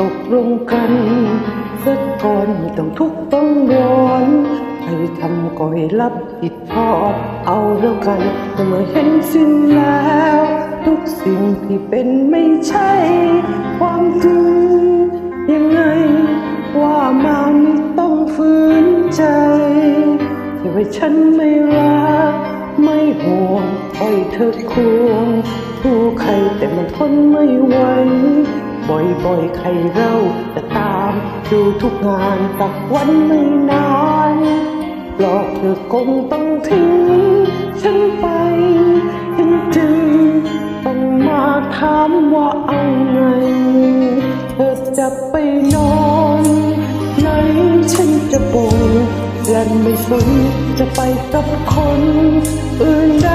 ตกลงกันสักก่อนไม่ต้องทุกข์ต้องร้อนใครทำก็ให้รับผิดชอบเอาแล้วกันเมื่อเห็นสิ้นแล้ว ทุกสิ่งที่เป็นไม่ใช่ ความจริงยังไง ว่ามาไม่ต้องฝืนใจที่ว่าฉันไม่รัก ไม่ห่วงปล่อยเธอควงผู้ใครแต่มันทนไม่ไหว บ่อยๆ ใครเราจะตามดูทุกงานตักวันไม่นานหลอกเธอคงต้องทิ้งฉันไปฉันจึงต้องมาถามว่าเอาไง เธอจะไปนอนไหนฉันจะบ่นและไม่สนจะไปกับคนอื่นใด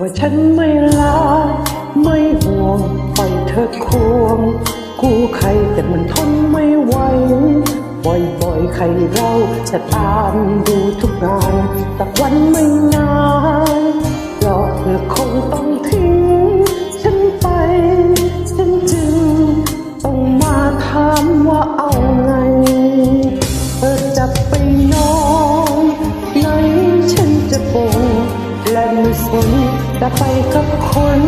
ว่าฉันไม่ลาไม่ห่วงปล่อยเธอควง กู้ใครแต่มันทนไม่ไหวบ่อยๆใครเราจะตามดูทุกงานแต่วันไม่ จะไปกับคน